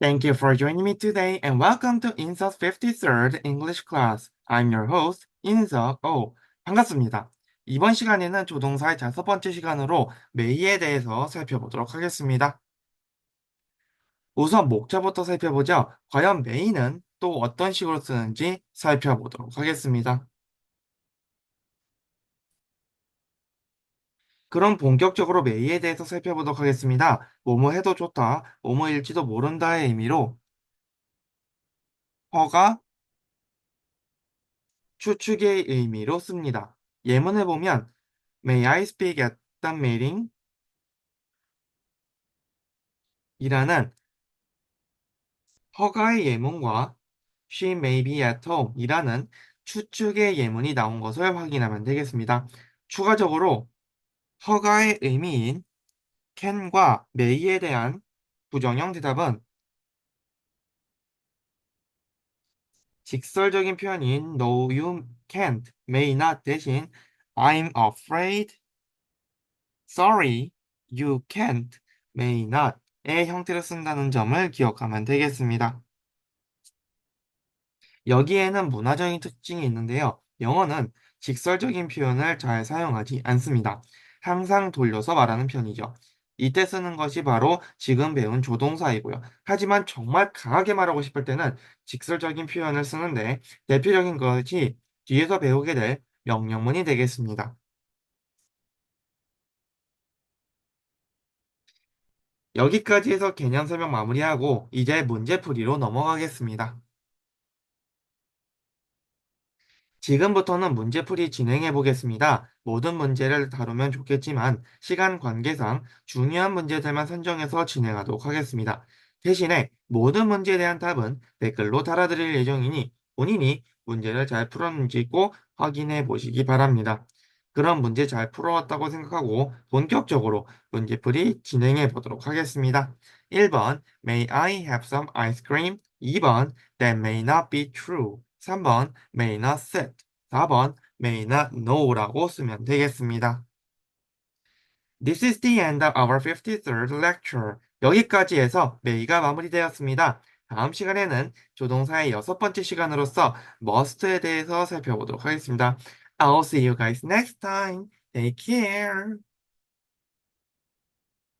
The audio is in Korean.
Thank you for joining me today and welcome to 인석 53rd English class. I'm your host, 인석 O. 반갑습니다. 이번 시간에는 조동사의 다섯 번째 시간으로 may에 대해서 살펴보도록 하겠습니다. 우선 목차부터 살펴보죠. 과연 may는 또 어떤 식으로 쓰는지 살펴보도록 하겠습니다. 그럼 본격적으로 may에 대해서 살펴보도록 하겠습니다. 뭐뭐 해도 좋다, 뭐뭐일지도 모른다의 의미로 허가, 추측의 의미로 씁니다. 예문을 보면 May I speak at the meeting? 이라는 허가의 예문과 She may be at home 이라는 추측의 예문이 나온 것을 확인하면 되겠습니다. 추가적으로 허가의 의미인 can과 may에 대한 부정형 대답은 직설적인 표현인 no you can't, may not 대신 I'm afraid, sorry, you can't, may not의 형태로 쓴다는 점을 기억하면 되겠습니다. 여기에는 문화적인 특징이 있는데요. 영어는 직설적인 표현을 잘 사용하지 않습니다. 항상 돌려서 말하는 편이죠. 이때 쓰는 것이 바로 지금 배운 조동사이고요. 하지만 정말 강하게 말하고 싶을 때는 직설적인 표현을 쓰는데 대표적인 것이 뒤에서 배우게 될 명령문이 되겠습니다. 여기까지 해서 개념 설명 마무리하고 이제 문제풀이로 넘어가겠습니다. 지금부터는 문제풀이 진행해 보겠습니다. 모든 문제를 다루면 좋겠지만 시간 관계상 중요한 문제들만 선정해서 진행하도록 하겠습니다. 대신에 모든 문제에 대한 답은 댓글로 달아드릴 예정이니 본인이 문제를 잘 풀었는지 꼭 확인해 보시기 바랍니다. 그럼 문제 잘 풀어왔다고 생각하고 본격적으로 문제풀이 진행해 보도록 하겠습니다. 1번 May I have some ice cream? 2번 That may not be true. 3번 may not sit, 4번 may not know라고 쓰면 되겠습니다. This is the end of our 53rd lecture. 여기까지 해서 may가 마무리되었습니다. 다음 시간에는 조동사의 여섯 번째 시간으로서 must에 대해서 살펴보도록 하겠습니다. I'll see you guys next time. Take care.